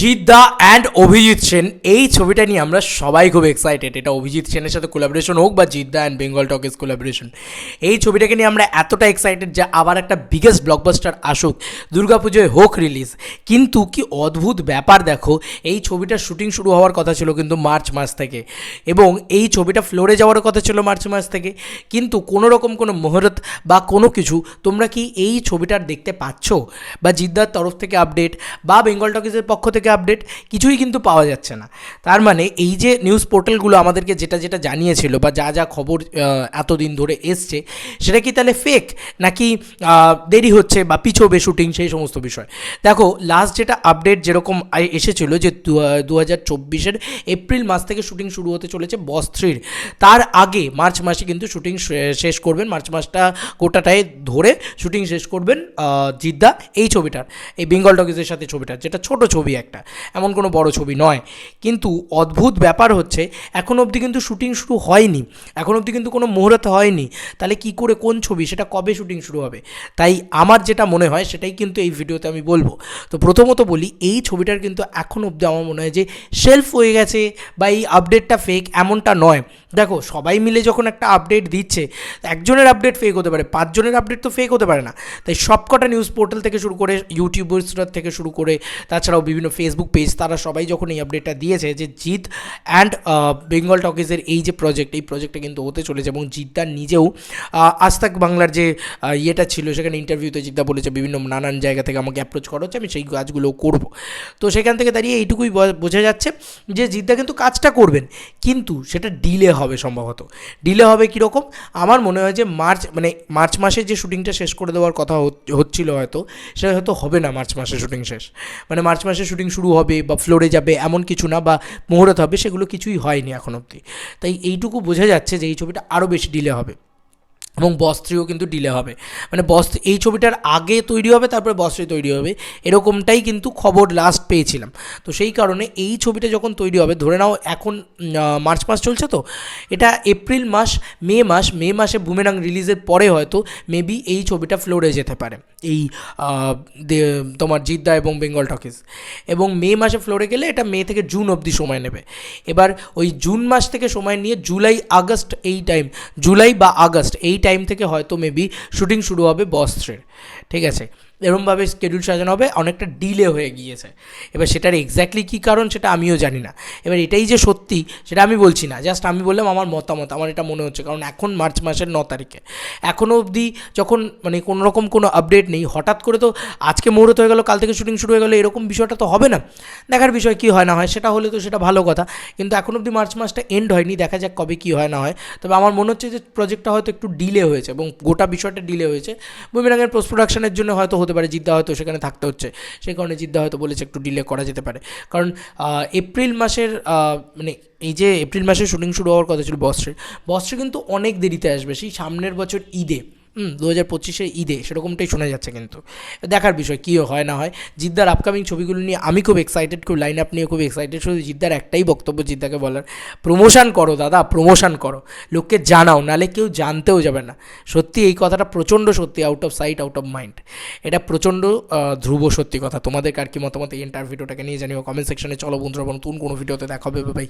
Jeddah and Abhijit Sen, এই ছবিটা নিয়ে আমরা সবাই খুব এক্সাইটেড এটা অভিজিৎ সেনের সাথে কোলাবোরেশন হোক বা জিদ্দা অ্যান্ড বেঙ্গল টকিজ কোলাবোরেশন এই ছবিটাকে নিয়ে আমরা এতটা এক্সাইটেড যে আবার একটা বিগেস্ট ব্লকবাস্টার আসুক, দুর্গাপুজোয় হোক রিলিজ কিন্তু কি অদ্ভুত ব্যাপার দেখো, এই ছবিটার শুটিং শুরু হওয়ার কথা ছিল কিন্তু মার্চ মাস থেকে। এবং এই ছবিটা ফ্লোরে যাওয়ার কথা ছিল মার্চ মাস থেকে। কিন্তু কোনো রকম কোনো মুহূর্ত বা কোনো কিছু তোমরা কি এই ছবিটার দেখতে পাচ্ছ? বা জিদ্দার তরফ থেকে আপডেট বা বেঙ্গল টকিজের পক্ষ থেকে আপডেট কিছুই কিন্তু পাওয়া যাচ্ছে না। তার মানে এই যে নিউজ পোর্টালগুলো আমাদেরকে যেটা যেটা জানিয়েছিল বা যা যা খবর এতদিন ধরে এসছে, সেটা কি তাহলে ফেক নাকি দেরি হচ্ছে বা পিছোবে শুটিং সেই সমস্ত বিষয়। দেখো লাস্ট যেটা আপডেট যেরকম এসেছিল যে দু হাজার চব্বিশের এপ্রিল মাস থেকে শুটিং শুরু হতে চলেছে বস থ্রির তার আগে মার্চ মাসে কিন্তু শুটিং শেষ করবেন, মার্চ মাসটা গোটাটায় ধরে শুটিং শেষ করবেন জিদ্দা এই ছবিটার, এই বেঙ্গল টকিজের সাথে ছবিটার, যেটা ছোট ছবি একটা। এমন কোনো বড় ছবি নয়। কিন্তু অদ্ভুত ব্যাপার হচ্ছে, এখন অবধি কিন্তু শুটিং শুরু হয়নি। এখন অবধি কিন্তু কোনো মুহূর্ত হয়নি। তাহলে কি করে, কোন ছবি, সেটা কবে শুটিং শুরু হবে? তাই আমার যেটা মনে হয়, সেটাই কিন্তু এই ভিডিওতে আমি বলব। তো প্রথমত বলি, এই ছবিটার কিন্তু এখন অবধি আমার মনে হয় যে শেলফ হয়ে গেছে বা এই আপডেটটা ফেক এমনটা নয়। দেখো, সবাই মিলে যখন একটা আপডেট দিচ্ছে, একজনের আপডেট ফেক হতে পারে, পাঁচজনের আপডেট তো ফেক হতে পারে না। তাই সবকটা নিউজ পোর্টাল থেকে শুরু করে ইউটিউবার্সরা থেকে শুরু করে, তাছাড়াও বিভিন্ন ফেসবুক পেজ তারা সবাই যখন এই আপডেটটা দিয়েছে যে জিৎ অ্যান্ড বেঙ্গল টকিজের এই যে প্রজেক্ট এই প্রজেক্টটা কিন্তু হতে চলেছে এবং জিদ্দার নিজেও আজ তাক বাংলার যে ইয়েটা ছিল, সেখানে ইন্টারভিউতে জিদ্দা বলেছে, বিভিন্ন নানান জায়গা থেকে আমাকে অ্যাপ্রোচ করা, হচ্ছে আমি সেই কাজগুলো করব। তো সেখান থেকে দাঁড়িয়ে এইটুকুই বোঝা যাচ্ছে যে জিদ্দা কিন্তু কাজটা করবেন, কিন্তু সেটা ডিলে হবে সম্ভবত। ডিলে হবে কীরকম? আমার মনে হয় যে মার্চ মানে মার্চ মাসে যে শুটিংটা শেষ করে দেওয়ার কথা হচ্ছিল হয়তো, সেটা হয়তো হবে না মার্চ মাসে শ্যুটিং শেষ। মানে মার্চ মাসে শ্যুটিং শুরু হবে বা ফ্লোরে যাবে এমন কিছু না বা মুহূর্ত হবে, সেগুলো কিছুই হয়নি এখন অবধি। তাই এইটুকু বোঝা যাচ্ছে যে এই ছবিটা আরও বেশি ডিলে হবে। এবং বস্ত্রীও কিন্তু ডিলে হবে। মানে বস্ত্র এই ছবিটার আগে তৈরি হবে, তারপরে বস্ত্রী তৈরি হবে। এরকমটাই কিন্তু খবর লাস্ট পেয়েছিলাম। তো সেই কারণে এই ছবিটা যখন তৈরি হবে, ধরে নাও এখন মার্চ মাস চলছে তো, এটা এপ্রিল মাস, মে মাস, মে মাসে বুমেরাং রিলিজের পরে হয়তো মেবি এই ছবিটা ফ্লোরে যেতে পারে। এই তোমার জিদ্দা এবং বেঙ্গল টকিজ এবং মে মাসে ফ্লোরে গেলে এটা মে থেকে জুন অবধি সময় নেবে। এবার ওই জুন মাস থেকে সময় নিয়ে জুলাই, আগস্ট এই টাইম জুলাই বা আগস্ট এই টাইম থেকে হয়তো মেবি শুটিং শুরু হবে বস্ত্রের ঠিক আছে? এরমভাবে স্কেডিউল সাজানো হবে, অনেকটা ডিলে হয়ে গিয়েছে। এবার সেটার এক্স্যাক্টলি কী কারণ সেটা আমিও জানি না। এবার এটাই যে সত্যি, সেটা আমি বলছি না। জাস্ট আমি বললাম আমার মতামত, আমার এটা মনে হচ্ছে। কারণ এখন মার্চ মাসের ন তারিখে। এখনও অবধি যখন মানে কোনো রকম কোনো আপডেট নেই, হঠাৎ করে তো আজকে মুহূর্ত হয়ে গেল, কাল থেকে শুটিং শুরু হয়ে গেলো, এরকম বিষয়টা তো হবে না। দেখার বিষয় কী হয় না হয়, সেটা হলে তো সেটা ভালো কথা। কিন্তু এখন অবধি মার্চ মাসটা এন্ড হয়নি, দেখা যাক কবে কী হয় না হয়। তবে আমার মনে হচ্ছে যে প্রজেক্টটা হয়তো একটু ডিলে হয়েছে এবং গোটা বিষয়টা ডিলে হয়েছে। বুমিরাঙের পোস্ট প্রোডাকশনের জন্য হয়তো হতে পারে, জিদ্দা হয়তো সেখানে থাকতে হচ্ছে। সেই কারণে জিদ্দা হয়তো বলেছে একটু ডিলে করা যেতে পারে। কারণ এপ্রিল মাসের মানে এই যে এপ্রিল মাসের শুটিং শুরু হওয়ার কথা ছিল বস্ত্রের বস্ত্রে কিন্তু অনেক দেরিতে আসবে। সেই সামনের বছর ঈদে। হুম দু হাজার পঁচিশের ঈদে, সেরকমটাই শোনা যাচ্ছে কিন্তু। দেখার বিষয় কী হয় না হয়। জিদ্দার আপকামিং ছবিগুলো নিয়ে আমি খুব এক্সাইটেড খুব লাইন আপ নিয়ে খুব এক্সাইটেড শুধু জিদ্দার একটাই বক্তব্য, জিদ্দাকে বলার। প্রমোশন করো দাদা প্রমোশন করো। লোককে জানাও, নালে কেউ জানতেও যাবে না। সত্যি এই কথাটা প্রচণ্ড সত্যি out of sight out of mind এটা প্রচণ্ড ধ্রুব সত্যি কথা। তোমাদের কার কি মতামত এই ইন্টারভিউটাকে নিয়ে জানিও? কমেন্ট সেকশনে চলো বন্ধুরা নতুন কোনো ভিডিওতে দেখা হবে ভাই